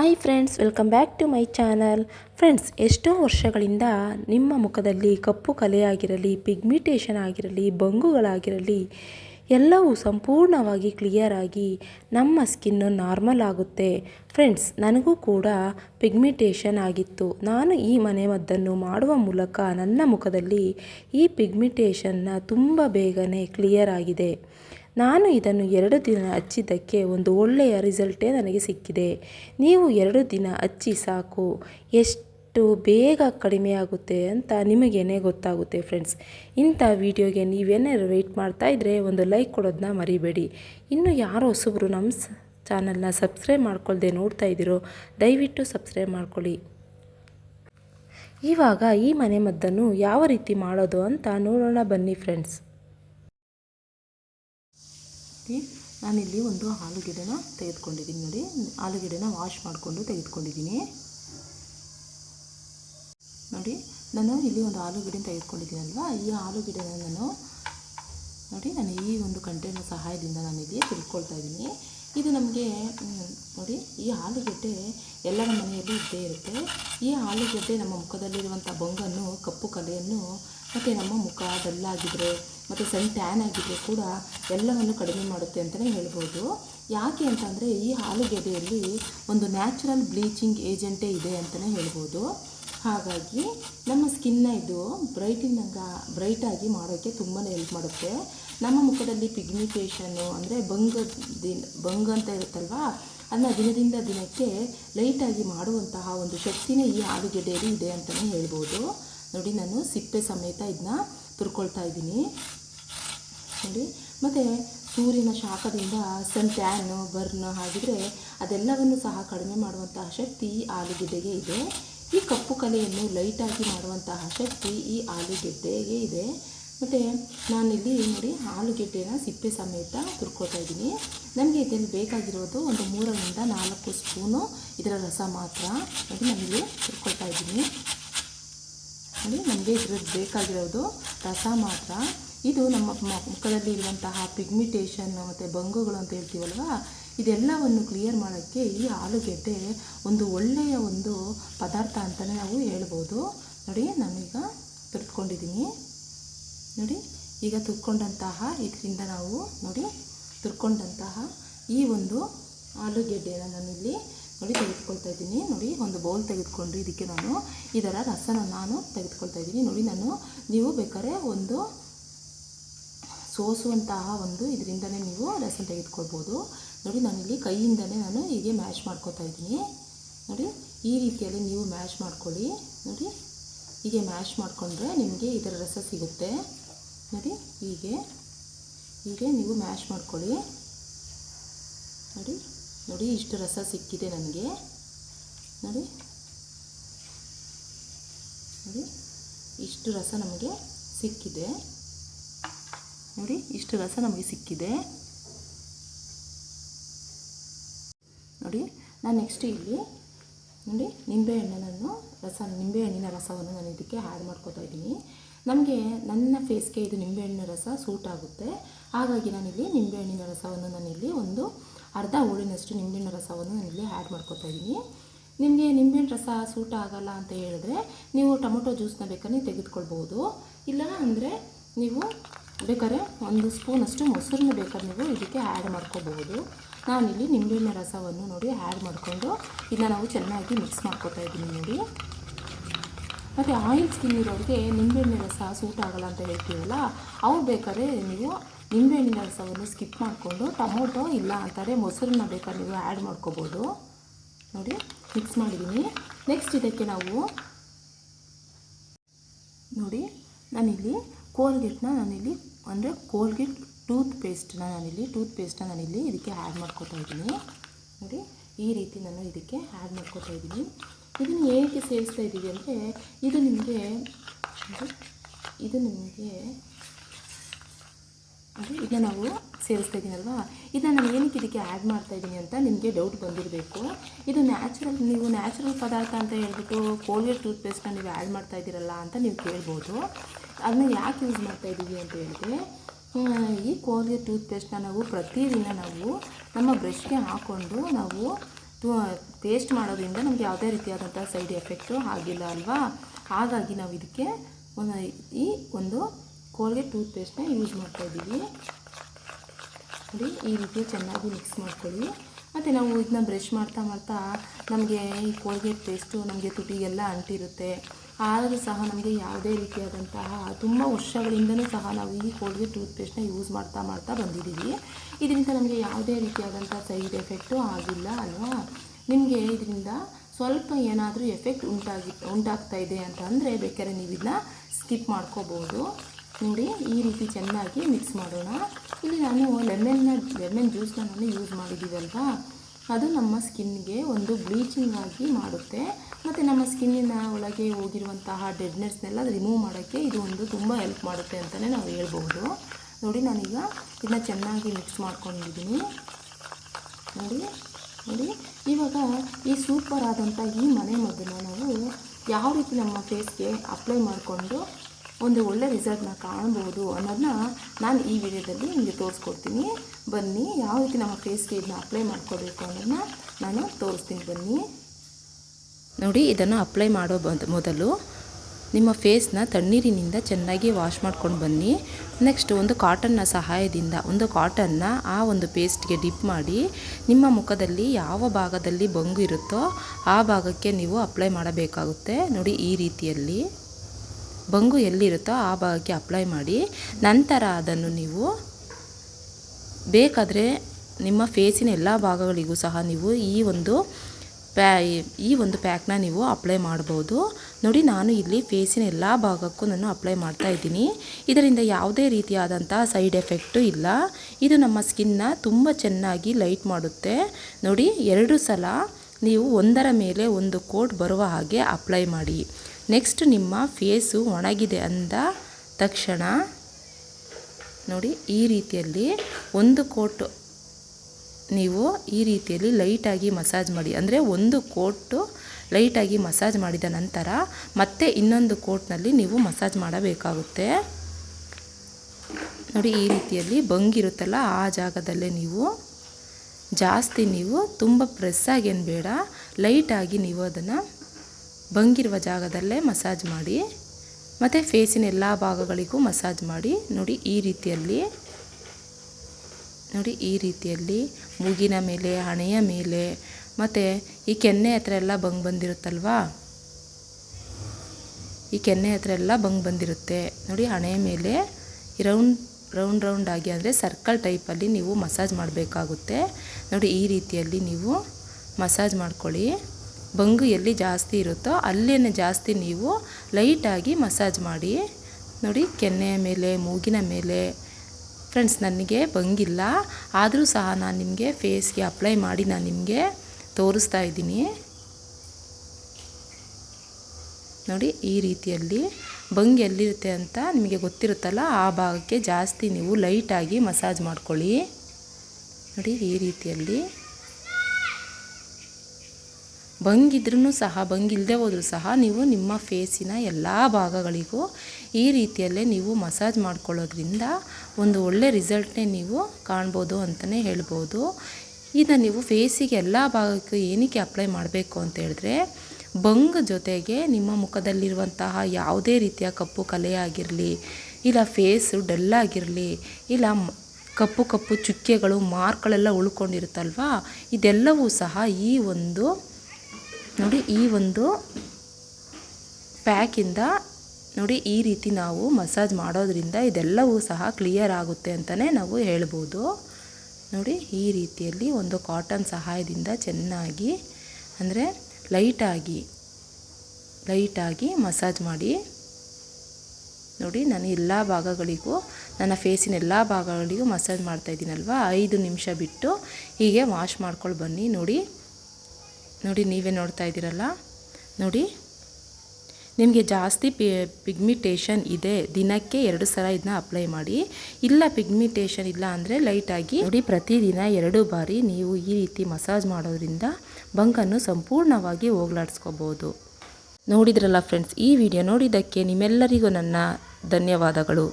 Hi friends welcome back to my channel friends ಎಷ್ಟೋ ವರ್ಷಗಳಿಂದ ನಿಮ್ಮ ಮುಖದಲ್ಲಿ ಕಪ್ಪು ಕಲೆಯಾಗಿರಲಿ ಪಿಗ್ಮಿಟೇಷನ್ ಆಗಿರಲಿ, ಬಂಗುಗಳಾಗಿರಲಿ, ಎಲ್ಲವೂ ಸಂಪೂರ್ಣವಾಗಿ ಕ್ಲಿಯರ್ ಆಗಿ ನಮ್ಮ ಸ್ಕಿನ್ನು ನಾರ್ಮಲ್ ಆಗುತ್ತೆ. ಫ್ರೆಂಡ್ಸ್ ನನಗೂ ಕೂಡ ಪಿಗ್ಮಿಟೇಷನ್ ಆಗಿತ್ತು. ನಾನು ಈ ಮನೆಮದ್ದನ್ನು ಮಾಡುವ ಮೂಲಕ ನನ್ನ ಮುಖದಲ್ಲಿ ಈ ಪಿಗ್ಮಿಟೇಷನ್ನ ತುಂಬ ಬೇಗನೆ ಕ್ಲಿಯರ್ ಆಗಿದೆ. ನಾನು ಇದನ್ನು ಎರಡು ದಿನ ಹಚ್ಚಿದ್ದಕ್ಕೆ ಒಂದು ಒಳ್ಳೆಯ ರಿಸಲ್ಟೇ ನನಗೆ ಸಿಕ್ಕಿದೆ. ನೀವು ಎರಡು ದಿನ ಹಚ್ಚಿ ಸಾಕು. ಎಷ್ಟು ಬೇಗ ಕಡಿಮೆ ಆಗುತ್ತೆ ಅಂತ ನಿಮಗೇನೆ ಗೊತ್ತಾಗುತ್ತೆ ಫ್ರೆಂಡ್ಸ್. ಇಂಥ ವಿಡಿಯೋಗೆ ನೀವೇನಾದ್ರು ವೆಯ್ಟ್ ಮಾಡ್ತಾ ಇದ್ದರೆ ಒಂದು ಲೈಕ್ ಕೊಡೋದನ್ನ ಮರಿಬೇಡಿ. ಇನ್ನು ಯಾರೋ ಹೊಸಬ್ರು ನಮ್ಮ ಚಾನಲ್ನ ಸಬ್ಸ್ಕ್ರೈಬ್ ಮಾಡ್ಕೊಳ್ದೆ ನೋಡ್ತಾ ಇದ್ದೀರೋ, ದಯವಿಟ್ಟು ಸಬ್ಸ್ಕ್ರೈಬ್ ಮಾಡ್ಕೊಳ್ಳಿ. ಇವಾಗ ಈ ಮನೆ ಮದ್ದನ್ನು ಯಾವ ರೀತಿ ಮಾಡೋದು ಅಂತ ನೋಡೋಣ ಬನ್ನಿ ಫ್ರೆಂಡ್ಸ್. ನೋಡಿ ನಾನಿಲ್ಲಿ ಒಂದು ಆಲೂಗೆಡ್ಡೆನ ತೆಗೆದುಕೊಂಡಿದ್ದೀನಿ ನೋಡಿ. ಆಲೂಗೆಡ್ಡೆನ ವಾಶ್ ಮಾಡಿಕೊಂಡು ತೆಗೆದುಕೊಂಡಿದ್ದೀನಿ. ನೋಡಿ, ನಾನು ಇಲ್ಲಿ ಒಂದು ಆಲೂಗೆಡ್ಡೆ ತೆಗೆದುಕೊಂಡಿದ್ದೀನಲ್ವ ಈ ಆಲೂಗೆಡ್ಡೆನ ನಾನು ನೋಡಿ, ನಾನು ಈ ಒಂದು ಕಂಟೈನರ್ ಸಹಾಯದಿಂದ ನಾನಿಲ್ಲಿ ತಿಳ್ಕೊಳ್ತಾ ಇದ್ದೀನಿ. ಇದು ನಮಗೆ ನೋಡಿ, ಈ ಆಲೂಗೆಡ್ಡೆ ಎಲ್ಲರ ಮನೆಯಲ್ಲೂ ಇದ್ದೇ ಇರುತ್ತೆ. ಈ ಆಲೂಗಡ್ಡೆ ನಮ್ಮ ಮುಖದಲ್ಲಿರುವಂಥ ಬೊಂಗನ್ನು ಕಪ್ಪು ಕಲೆಯನ್ನು ಮತ್ತು ನಮ್ಮ ಮುಖ ಡಲ್ಲಾಗಿದ್ದರೆ ಮತ್ತು ಸನ್ ಟ್ಯಾನ್ ಆಗಿದ್ದರೆ ಕೂಡ ಎಲ್ಲವನ್ನು ಕಡಿಮೆ ಮಾಡುತ್ತೆ ಅಂತಲೇ ಹೇಳ್ಬೋದು. ಯಾಕೆ ಅಂತಂದರೆ ಈ ಆಲೂಗೆಡ್ಡೆಯಲ್ಲಿ ಒಂದು ನ್ಯಾಚುರಲ್ ಬ್ಲೀಚಿಂಗ್ ಏಜೆಂಟೇ ಇದೆ ಅಂತಲೇ ಹೇಳ್ಬೋದು. ಹಾಗಾಗಿ ನಮ್ಮ ಸ್ಕಿನ್ನ ಇದು ಬ್ರೈಟಿನಾಗ ಬ್ರೈಟಾಗಿ ಮಾಡೋಕ್ಕೆ ತುಂಬಾ ಹೆಲ್ಪ್ ಮಾಡುತ್ತೆ. ನಮ್ಮ ಮುಖದಲ್ಲಿ ಪಿಗ್ಮಿಟೇಷನ್ನು ಅಂದರೆ ಬಂಗ ದಿನ ಬಂಗ್ ಅಂತ ಇರುತ್ತಲ್ವ? ಅದನ್ನ ದಿನದಿಂದ ದಿನಕ್ಕೆ ಲೈಟಾಗಿ ಮಾಡುವಂತಹ ಒಂದು ಶಕ್ತಿನೇ ಈ ಆಲೂಗೆಡ್ಡೆಯಲ್ಲಿ ಇದೆ ಅಂತಲೇ ಹೇಳ್ಬೋದು. ನೋಡಿ ನಾನು ಸಿಪ್ಪೆ ಸಮೇತ ಇದನ್ನ ತುರ್ಕೊಳ್ತಾ ಇದ್ದೀನಿ. ನೋಡಿ ಮತ್ತು ಸೂರ್ಯನ ಶಾಖದಿಂದ ಸನ್ ಟ್ಯಾನ್, ಬರ್ನ್ ಆಗಿದ್ರೆ ಅದೆಲ್ಲವನ್ನು ಸಹ ಕಡಿಮೆ ಮಾಡುವಂತಹ ಶಕ್ತಿ ಆಲೂಗೆಡ್ಡೆಗೆ ಇದೆ. ಈ ಕಪ್ಪು ಕಲೆಯನ್ನು ಲೈಟಾಗಿ ಮಾಡುವಂತಹ ಶಕ್ತಿ ಈ ಆಲೂಗೆಡ್ಡೆಗೆ ಇದೆ. ಮತ್ತು ನಾನಿಲ್ಲಿ ನೋಡಿ ಆಲೂಗೆಡ್ಡೆನ ಸಿಪ್ಪೆ ಸಮೇತ ತುರ್ಕೊಳ್ತಾ ಇದ್ದೀನಿ. ನಮಗೆ ಇದನ್ನು ಬೇಕಾಗಿರೋದು ಒಂದು ಮೂರರಿಂದ ನಾಲ್ಕು ಸ್ಪೂನು ಇದರ ರಸ ಮಾತ್ರ ಅದು ನಾನಿಲ್ಲಿ ತುರ್ಕೊಳ್ತಾ ಇದ್ದೀನಿ. ನೋಡಿ ನಮಗೆ ಇದ್ರದ್ದು ಬೇಕಾಗಿರೋದು ರಸ ಮಾತ್ರ. ಇದು ನಮ್ಮ ಮುಖದಲ್ಲಿ ಇರುವಂತಹ ಪಿಗ್ಮಿಟೇಷನ್ ಮತ್ತು ಬಂಗುಗಳು ಅಂತ ಹೇಳ್ತೀವಲ್ವ? ಇದೆಲ್ಲವನ್ನು ಕ್ಲಿಯರ್ ಮಾಡೋಕ್ಕೆ ಈ ಆಲೂಗೆಡ್ಡೆ ಒಂದು ಒಳ್ಳೆಯ ಒಂದು ಪದಾರ್ಥ ಅಂತಲೇ ನಾವು ಹೇಳ್ಬೋದು. ನೋಡಿ, ನಾನೀಗ ತುರ್ಕೊಂಡಿದ್ದೀನಿ ನೋಡಿ, ಈಗ ತುರ್ಕೊಂಡಂತಹ, ಇದರಿಂದ ನಾವು ನೋಡಿ ತುರ್ಕೊಂಡಂತಹ ಈ ಒಂದು ಆಲೂಗೆಡ್ಡೆನ ನಾನಿಲ್ಲಿ ನೋಡಿ ತೆಗೆದುಕೊಳ್ತಾ ಇದ್ದೀನಿ. ನೋಡಿ, ಒಂದು ಬೌಲ್ ತೆಗೆದುಕೊಂಡು ಇದಕ್ಕೆ ನಾನು ಇದರ ರಸನ ನಾನು ತೆಗೆದುಕೊಳ್ತಾ ಇದ್ದೀನಿ. ನೋಡಿ, ನಾನು, ನೀವು ಬೇಕಾದ್ರೆ ಒಂದು ಸೋಸುವಂತಹ ಒಂದು ಇದರಿಂದನೇ ನೀವು ರಸ ತೆಗೆದುಕೊಳ್ಬೋದು. ನೋಡಿ, ನಾನಿಲ್ಲಿ ಕೈಯಿಂದಲೇ ನಾನು ಹೀಗೆ ಮ್ಯಾಶ್ ಮಾಡ್ಕೊತಾ ಇದ್ದೀನಿ. ನೋಡಿ, ಈ ರೀತಿಯಲ್ಲಿ ನೀವು ಮ್ಯಾಶ್ ಮಾಡ್ಕೊಳ್ಳಿ. ನೋಡಿ, ಹೀಗೆ ಮ್ಯಾಶ್ ಮಾಡಿಕೊಂಡ್ರೆ ನಿಮಗೆ ಇದರ ರಸ ಸಿಗುತ್ತೆ. ನೋಡಿ, ಹೀಗೆ ಹೀಗೆ ನೀವು ಮ್ಯಾಶ್ ಮಾಡ್ಕೊಳ್ಳಿ. ನೋಡಿ ನೋಡಿ, ಇಷ್ಟು ರಸ ಸಿಕ್ಕಿದೆ ನನಗೆ. ನೋಡಿ ನೋಡಿ, ಇಷ್ಟು ರಸ ನಮಗೆ ಸಿಕ್ಕಿದೆ. ನೋಡಿ, ಇಷ್ಟು ರಸ ನಮಗೆ ಸಿಕ್ಕಿದೆ. ನೋಡಿ, ನಾನು ನೆಕ್ಸ್ಟ್ ಇಲ್ಲಿ ನೋಡಿ ನಿಂಬೆಹಣ್ಣನ್ನು ರಸ ನಿಂಬೆಹಣ್ಣಿನ ರಸವನ್ನು ನಾನು ಇದಕ್ಕೆ ಆ್ಯಡ್ ಮಾಡ್ಕೊತಾ ಇದ್ದೀನಿ. ನಮಗೆ ನನ್ನ ಫೇಸ್ಗೆ ಇದು ನಿಂಬೆಹಣ್ಣಿನ ರಸ ಸೂಟ್ ಆಗುತ್ತೆ. ಹಾಗಾಗಿ ನಾನಿಲ್ಲಿ ನಿಂಬೆಹಣ್ಣಿನ ರಸವನ್ನು ನಾನಿಲ್ಲಿ ಒಂದು ಅರ್ಧ ಹೋಳಿನಷ್ಟು ನಿಂಬೆಹಣ್ಣಿನ ರಸವನ್ನು ನಾನಿಲ್ಲಿ ಆ್ಯಡ್ ಮಾಡ್ಕೋತಾ ಇದ್ದೀನಿ. ನಿಮಗೆ ನಿಂಬೆಹಣ್ಣು ರಸ ಸೂಟ್ ಆಗೋಲ್ಲ ಅಂತ ಹೇಳಿದ್ರೆ ನೀವು ಟೊಮೊಟೊ ಜ್ಯೂಸ್ನ ಬೇಕಾದ್ರೆ ತೆಗೆದುಕೊಳ್ಬೋದು ಇಲ್ಲ ಅಂದರೆ ನೀವು ಬೇಕಾದ್ರೆ ಒಂದು ಸ್ಪೂನ್ ಅಷ್ಟು ಮೊಸರನ್ನ ಬೇಕಾದ್ರೆ ನೀವು ಇದಕ್ಕೆ ಆ್ಯಡ್ ಮಾಡ್ಕೋಬಹುದು. ನಾನಿಲ್ಲಿ ನಿಂಬೆಹಣ್ಣಿನ ರಸವನ್ನು ನೋಡಿ ಆ್ಯಡ್ ಮಾಡಿಕೊಂಡು ಇದನ್ನ ನಾವು ಚೆನ್ನಾಗಿ ಮಿಕ್ಸ್ ಮಾಡ್ಕೋತಾ ಇದ್ದೀನಿ ನೋಡಿ. ಮತ್ತು ಆಯಿಲ್ ಸ್ಕಿನ್ ಇರೋರಿಗೆ ನಿಂಬೆಹಣ್ಣಿನ ರಸ ಸೂಟ್ ಆಗಲ್ಲ ಅಂತ ಹೇಳ್ತೀವಲ್ಲ, ಅವ್ರು ಬೇಕಾದ್ರೆ ನೀವು ನಿಂಬೆಹಣ್ಣಿನ ರಸವನ್ನು ಸ್ಕಿಪ್ ಮಾಡಿಕೊಂಡು ಟೊಮೊಟೊ ಇಲ್ಲ ಅಂತಾರೆ ಮೊಸರನ್ನ ಬೇಕಾದ್ರೆ ನೀವು ಆ್ಯಡ್ ಮಾಡ್ಕೋಬೋದು ನೋಡಿ ಮಿಕ್ಸ್ ಮಾಡಿದ್ದೀನಿ. ನೆಕ್ಸ್ಟ್ ಇದಕ್ಕೆ ನಾವು ನೋಡಿ, ನಾನಿಲ್ಲಿ ಕೋಲ್ಗೇಟ್ನ ನಾನಿಲ್ಲಿ ಅಂದರೆ ಕೋಲ್ಗೇಟ್ ಟೂತ್ ಪೇಸ್ಟನ್ನ ನಾನಿಲ್ಲಿ ಟೂತ್ ಪೇಸ್ಟನ್ನ ನಾನಿಲ್ಲಿ ಇದಕ್ಕೆ ಆ್ಯಡ್ ಮಾಡ್ಕೊತಾ ಇದ್ದೀನಿ. ನೋಡಿ, ಈ ರೀತಿ ನಾನು ಇದಕ್ಕೆ ಆ್ಯಡ್ ಮಾಡ್ಕೊತಾ ಇದ್ದೀನಿ. ಇದನ್ನು ಏನಕ್ಕೆ ಸೇರಿಸ್ತಾ ಇದ್ದೀವಿ ಅಂದರೆ, ಇದು ನಿಮಗೆ ಇದು ನಿಮಗೆ ಅಂದರೆ ಇದನ್ನ ನಾವು ಸೇರಿಸ್ತಾ ಇದ್ದೀನಲ್ವಾ? ಇದನ್ನ ನಾನು ಏನಕ್ಕೆ ಇದಕ್ಕೆ ಆ್ಯಡ್ ಮಾಡ್ತಾ ಇದ್ದೀನಿ ಅಂತ ನಿಮಗೆ ಡೌಟ್ ಬಂದಿರಬೇಕು. ಇದು ನ್ಯಾಚುರಲ್ ನೀವು ನ್ಯಾಚುರಲ್ ಪದಾರ್ಥ ಅಂತ ಹೇಳ್ಬಿಟ್ಟು ಕೋಲ್ಗೇಟ್ ಟೂತ್ಪೇಸ್ಟ್ನ ನೀವು ಆ್ಯಡ್ ಮಾಡ್ತಾ ಇದ್ದೀರಲ್ಲ ಅಂತ ನೀವು ಕೇಳ್ಬೋದು. ಅದನ್ನ ಯಾಕೆ ಯೂಸ್ ಮಾಡ್ತಾ ಇದ್ದೀವಿ ಅಂತ ಹೇಳಿದ್ರೆ ಈ ಟೂತ್ ಟೂತ್ಪೇಸ್ಟ್ನ ನಾವು ಪ್ರತಿದಿನ ನಾವು ನಮ್ಮ ಬ್ರಷ್ಗೆ ಹಾಕ್ಕೊಂಡು ನಾವು ಪೇಸ್ಟ್ ಮಾಡೋದ್ರಿಂದ ನಮಗೆ ಯಾವುದೇ ರೀತಿಯಾದಂಥ ಸೈಡ್ ಎಫೆಕ್ಟು ಆಗಿಲ್ಲ ಅಲ್ವಾ? ಹಾಗಾಗಿ ನಾವು ಇದಕ್ಕೆ ಒಂದು ಈ ಒಂದು ಕೋಲ್ಗೆ ಟೂತ್ ಪೇಸ್ಟ್ನ ಯೂಸ್ ಮಾಡ್ತಾಯಿದ್ದೀವಿ ನೋಡಿ, ಈ ರೀತಿ ಚೆನ್ನಾಗಿ ಮಿಕ್ಸ್ ಮಾಡ್ಕೊಳ್ಳಿ. ಮತ್ತು ನಾವು ಇದನ್ನ ಬ್ರಷ್ ಮಾಡ್ತಾ ಮಾಡ್ತಾ ನಮಗೆ ಈ ಕೋಲ್ಗೇಟ್ ಪೇಸ್ಟು ನಮಗೆ ತುಟಿಗೆಲ್ಲ ಅಂಟಿರುತ್ತೆ. ಆದರೂ ಸಹ ನಮಗೆ ಯಾವುದೇ ರೀತಿಯಾದಂತಹ ತುಂಬ ವರ್ಷಗಳಿಂದಲೂ ಸಹ ನಾವು ಈ ಕೋಲ್ಗೇಟ್ ಟೂತ್ ಪೇಸ್ಟ್ನ ಯೂಸ್ ಮಾಡ್ತಾ ಮಾಡ್ತಾ ಬಂದಿದ್ದೀವಿ. ಇದರಿಂದ ನಮಗೆ ಯಾವುದೇ ರೀತಿಯಾದಂಥ ಸೈಡ್ ಎಫೆಕ್ಟು ಆಗಿಲ್ಲ ಅಲ್ವಾ? ನಿಮಗೆ ಇದರಿಂದ ಸ್ವಲ್ಪ ಏನಾದರೂ ಎಫೆಕ್ಟ್ ಉಂಟಾಗಿ, ಉಂಟಾಗ್ತಾ ಇದೆ ಅಂತ ಅಂದರೆ ಬೇಕಾದ್ರೆ ನೀವು ಇದನ್ನ ಸ್ಕಿಪ್ ಮಾಡ್ಕೋಬೋದು. ನೋಡಿ ಈ ರೀತಿ ಚೆನ್ನಾಗಿ ಮಿಕ್ಸ್ ಮಾಡೋಣ. ಇಲ್ಲಿ ನಾನು ಲೆಮನ್ನ ಲೆಮನ್ ಜ್ಯೂಸ್ನ ನಾನು ಯೂಸ್ ಮಾಡಿದ್ದೀವಲ್ವಾ ಅದು ನಮ್ಮ ಸ್ಕಿನ್ಗೆ ಒಂದು ಬ್ಲೀಚಿಂಗ್ ಆಗಿ ಮಾಡುತ್ತೆ. ಮತ್ತು ನಮ್ಮ ಸ್ಕಿನ್ನಿನ ಒಳಗೆ ಹೋಗಿರುವಂತಹ ಡೆಡ್ನೆಸ್ನೆಲ್ಲ ರಿಮೂವ್ ಮಾಡೋಕ್ಕೆ ಇದು ಒಂದು ತುಂಬ ಹೆಲ್ಪ್ ಮಾಡುತ್ತೆ ಅಂತಲೇ ನಾವು ಹೇಳ್ಬೋದು ನೋಡಿ ನಾನೀಗ ಇದನ್ನ ಚೆನ್ನಾಗಿ ಮಿಕ್ಸ್ ಮಾಡ್ಕೊಂಡಿದ್ದೀನಿ. ನೋಡಿ ನೋಡಿ. ಇವಾಗ ಈ ಸೂಪರ್ ಆದಂಥ ಈ ಮನೆ ಮದ್ದನ್ನು ನಾವು ಯಾವ ರೀತಿ ನಮ್ಮ ಫೇಸ್ಗೆ ಅಪ್ಲೈ ಮಾಡಿಕೊಂಡು ಒಂದು ಒಳ್ಳೆ ರಿಸಲ್ಟ್ನ ಕಾಣ್ಬೋದು ಅನ್ನೋದನ್ನ ನಾನು ಈ ವಿಡಿಯೋದಲ್ಲಿ ನಿಮಗೆ ತೋರಿಸ್ಕೊಡ್ತೀನಿ. ಬನ್ನಿ, ಯಾವ ರೀತಿ ನಮ್ಮ ಫೇಸ್ಗೆ ಇದನ್ನ ಅಪ್ಲೈ ಮಾಡ್ಕೋಬೇಕು ಅನ್ನೋದನ್ನ ನಾನು ತೋರಿಸ್ತೀನಿ. ಬನ್ನಿ. ನೋಡಿ, ಇದನ್ನು ಅಪ್ಲೈ ಮಾಡೋ ಮೊದಲು ನಿಮ್ಮ ಫೇಸ್ನ ತಣ್ಣೀರಿನಿಂದ ಚೆನ್ನಾಗಿ ವಾಶ್ ಮಾಡ್ಕೊಂಡು ಬನ್ನಿ. ನೆಕ್ಸ್ಟ್ ಒಂದು ಕಾಟನ್ನ ಸಹಾಯದಿಂದ, ಒಂದು ಕಾಟನ್ನ ಆ ಒಂದು ಪೇಸ್ಟ್ಗೆ ಡಿಪ್ ಮಾಡಿ ನಿಮ್ಮ ಮುಖದಲ್ಲಿ ಯಾವ ಭಾಗದಲ್ಲಿ ಬಂಗು ಇರುತ್ತೋ ಆ ಭಾಗಕ್ಕೆ ನೀವು ಅಪ್ಲೈ ಮಾಡಬೇಕಾಗುತ್ತೆ. ನೋಡಿ, ಈ ರೀತಿಯಲ್ಲಿ. ಬಂಗು ಎಲ್ಲಿರುತ್ತೋ ಆ ಭಾಗಕ್ಕೆ ಅಪ್ಲೈ ಮಾಡಿ, ನಂತರ ಅದನ್ನು ನೀವು ಬೇಕಾದರೆ ನಿಮ್ಮ ಫೇಸಿನ ಎಲ್ಲ ಭಾಗಗಳಿಗೂ ಸಹ ನೀವು ಈ ಒಂದು ಪ್ಯಾ, ಈ ಒಂದು ಪ್ಯಾಕ್ನ ನೀವು ಅಪ್ಲೈ ಮಾಡ್ಬೋದು ನೋಡಿ, ನಾನು ಇಲ್ಲಿ ಫೇಸಿನ ಎಲ್ಲ ಭಾಗಕ್ಕೂ ನಾನು ಅಪ್ಲೈ ಮಾಡ್ತಾ ಇದ್ದೀನಿ. ಇದರಿಂದ ಯಾವುದೇ ರೀತಿಯಾದಂಥ ಸೈಡ್ ಎಫೆಕ್ಟು ಇಲ್ಲ. ಇದು ನಮ್ಮ ಸ್ಕಿನ್ನ ತುಂಬ ಚೆನ್ನಾಗಿ ಲೈಟ್ ಮಾಡುತ್ತೆ. ನೋಡಿ, ಎರಡು ಸಲ ನೀವು ಒಂದರ ಮೇಲೆ ಒಂದು ಕೋಟ್ ಬರುವ ಹಾಗೆ ಅಪ್ಲೈ ಮಾಡಿ. ನೆಕ್ಸ್ಟ್ ನಿಮ್ಮ ಫೇಸು ಒಣಗಿದೆ ಅಂದ ತಕ್ಷಣ, ನೋಡಿ ಈ ರೀತಿಯಲ್ಲಿ ಒಂದು ಕೋಟು ನೀವು ಈ ರೀತಿಯಲ್ಲಿ ಲೈಟಾಗಿ ಮಸಾಜ್ ಮಾಡಿ. ಅಂದರೆ ಒಂದು ಕೋಟು ಲೈಟಾಗಿ ಮಸಾಜ್ ಮಾಡಿದ ನಂತರ ಮತ್ತೆ ಇನ್ನೊಂದು ಕೋಟ್ನಲ್ಲಿ ನೀವು ಮಸಾಜ್ ಮಾಡಬೇಕಾಗುತ್ತೆ. ನೋಡಿ ಈ ರೀತಿಯಲ್ಲಿ ಬಂಗಿರುತ್ತಲ್ಲ ಆ ಜಾಗದಲ್ಲೇ ನೀವು ಜಾಸ್ತಿ ನೀವು ತುಂಬ ಪ್ರೆಸ್ ಏನು ಬೇಡ ಲೈಟಾಗಿ ನೀವು ಅದನ್ನು ಬಂಗಿರುವ ಜಾಗದಲ್ಲೇ ಮಸಾಜ್ ಮಾಡಿ, ಮತ್ತು ಫೇಸಿನ ಎಲ್ಲ ಭಾಗಗಳಿಗೂ ಮಸಾಜ್ ಮಾಡಿ, ನೋಡಿ ಈ ರೀತಿಯಲ್ಲಿ, ನೋಡಿ ಈ ರೀತಿಯಲ್ಲಿ ಮೂಗಿನ ಮೇಲೆ, ಹಣೆಯ ಮೇಲೆ, ಮತ್ತು ಈ ಕೆನ್ನೆ ಹತ್ರ ಎಲ್ಲ ಬಂಗ್ ಬಂದಿರುತ್ತಲ್ವಾ? ಈ ಕೆನ್ನೆ ಹತ್ರ ಎಲ್ಲ ಬಂಗ್ ಬಂದಿರುತ್ತೆ. ನೋಡಿ ಹಣೆಯ ಮೇಲೆ ರೌಂಡ್ ರೌಂಡ್ ರೌಂಡ್ ಆಗಿ ಅಂದರೆ ಸರ್ಕಲ್ ಟೈಪಲ್ಲಿ ನೀವು ಮಸಾಜ್ ಮಾಡಬೇಕಾಗುತ್ತೆ. ನೋಡಿ ಈ ರೀತಿಯಲ್ಲಿ ನೀವು ಮಸಾಜ್ ಮಾಡ್ಕೊಳ್ಳಿ. ಬಂಗು ಎಲ್ಲಿ ಜಾಸ್ತಿ ಇರುತ್ತೋ ಅಲ್ಲೇ ಜಾಸ್ತಿ ನೀವು ಲೈಟಾಗಿ ಮಸಾಜ್ ಮಾಡಿ. ನೋಡಿ ಕೆನ್ನೆಯ ಮೇಲೆ, ಮೂಗಿನ ಮೇಲೆ. ಫ್ರೆಂಡ್ಸ್, ನನಗೆ ಬಂಗಿಲ್ಲ. ಆದರೂ ಸಹ ನಾನು ನಿಮಗೆ ಫೇಸ್ಗೆ ಅಪ್ಲೈ ಮಾಡಿ ನಾನು ನಿಮಗೆ ತೋರಿಸ್ತಾ ಇದ್ದೀನಿ. ನೋಡಿ, ಈ ರೀತಿಯಲ್ಲಿ ಬಂಗಿ ಎಲ್ಲಿರುತ್ತೆ ಅಂತ ನಿಮಗೆ ಗೊತ್ತಿರುತ್ತಲ್ಲ, ಆ ಭಾಗಕ್ಕೆ ಜಾಸ್ತಿ ನೀವು ಲೈಟಾಗಿ ಮಸಾಜ್ ಮಾಡ್ಕೊಳ್ಳಿ. ನೋಡಿ, ಈ ರೀತಿಯಲ್ಲಿ. ಬಂಗಿದ್ರೂ ಸಹ ಬಂಗಿಲ್ಲದೆ ಹೋದರೂ ಸಹ ನೀವು ನಿಮ್ಮ ಫೇಸಿನ ಎಲ್ಲ ಭಾಗಗಳಿಗೂ ಈ ರೀತಿಯಲ್ಲೇ ನೀವು ಮಸಾಜ್ ಮಾಡ್ಕೊಳ್ಳೋದ್ರಿಂದ ಒಂದು ಒಳ್ಳೆ ರಿಸಲ್ಟ್ನೇ ನೀವು ಕಾಣ್ಬೋದು ಅಂತಲೇ ಹೇಳ್ಬೋದು. ಇದನ್ನು ನೀವು ಫೇಸಿಗೆ ಎಲ್ಲ ಭಾಗಕ್ಕೂ ಏನಕ್ಕೆ ಅಪ್ಲೈ ಮಾಡಬೇಕು ಅಂತ ಹೇಳಿದ್ರೆ, ಬಂಗ್ ಜೊತೆಗೆ ನಿಮ್ಮ ಮುಖದಲ್ಲಿರುವಂತಹ ಯಾವುದೇ ರೀತಿಯ ಕಪ್ಪು ಕಲೆ ಆಗಿರಲಿ, ಇಲ್ಲ ಫೇಸು ಡಲ್ಲಾಗಿರಲಿ ಇಲ್ಲ ಕಪ್ಪು ಕಪ್ಪು ಚುಕ್ಕೆಗಳು ಮಾರ್ಕ್ಗಳೆಲ್ಲ ಉಳ್ಕೊಂಡಿರುತ್ತಲ್ವಾ, ಇದೆಲ್ಲವೂ ಸಹ ಈ ಒಂದು ನೋಡಿ, ಈ ಒಂದು ಪ್ಯಾಕಿಂದ ನೋಡಿ, ಈ ರೀತಿ ನಾವು ಮಸಾಜ್ ಮಾಡೋದ್ರಿಂದ ಇದೆಲ್ಲವೂ ಸಹ ಕ್ಲಿಯರ್ ಆಗುತ್ತೆ ಅಂತಲೇ ನಾವು ಹೇಳ್ಬೋದು. ನೋಡಿ, ಈ ರೀತಿಯಲ್ಲಿ ಒಂದು ಕಾಟನ್ ಸಹಾಯದಿಂದ ಚೆನ್ನಾಗಿ, ಅಂದರೆ ಲೈಟಾಗಿ ಲೈಟಾಗಿ ಮಸಾಜ್ ಮಾಡಿ. ನೋಡಿ, ನಾನು ಎಲ್ಲ ಭಾಗಗಳಿಗೂ, ನನ್ನ ಫೇಸಿನ ಎಲ್ಲ ಭಾಗಗಳಿಗೂ ಮಸಾಜ್ ಮಾಡ್ತಾಯಿದ್ದೀನಲ್ವ ಐದು ನಿಮಿಷ ಬಿಟ್ಟು ಹೀಗೆ ವಾಶ್ ಮಾಡ್ಕೊಂಡು ಬನ್ನಿ. ನೋಡಿ ನೋಡಿ ನೀವೇ ನೋಡ್ತಾ ಇದ್ದೀರಲ್ಲ? ನೋಡಿ. ನಿಮಗೆ ಜಾಸ್ತಿ ಪಿ ಪಿಗ್ಮಿಟೇಷನ್ ಇದೆ. ದಿನಕ್ಕೆ ಎರಡು ಸಲ ಇದನ್ನ ಅಪ್ಲೈ ಮಾಡಿ. ಇಲ್ಲ ಪಿಗ್ಮಿಟೇಷನ್ ಇಲ್ಲ ಅಂದರೆ ಲೈಟಾಗಿ ನೋಡಿ ಪ್ರತಿದಿನ ಎರಡು ಬಾರಿ ನೀವು ಈ ರೀತಿ ಮಸಾಜ್ ಮಾಡೋದ್ರಿಂದ ಬಂಕನ್ನು ಸಂಪೂರ್ಣವಾಗಿ ಹೋಗ್ಲಾಡಿಸ್ಕೋಬೋದು. ನೋಡಿದ್ರಲ್ಲ ಫ್ರೆಂಡ್ಸ್ ಈ ವಿಡಿಯೋ ನೋಡಿದ್ದಕ್ಕೆ ನಿಮ್ಮೆಲ್ಲರಿಗೂ ನನ್ನ ಧನ್ಯವಾದಗಳು.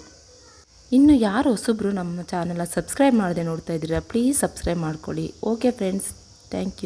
ಇನ್ನು ಯಾರು ಹೊಸಬ್ರು ನಮ್ಮ ಚಾನಲ್ನ ಸಬ್ಸ್ಕ್ರೈಬ್ ಮಾಡದೆ ನೋಡ್ತಾ ಇದ್ದೀರಾ ಪ್ಲೀಸ್ ಸಬ್ಸ್ಕ್ರೈಬ್ ಮಾಡ್ಕೊಳ್ಳಿ. Okay friends thank you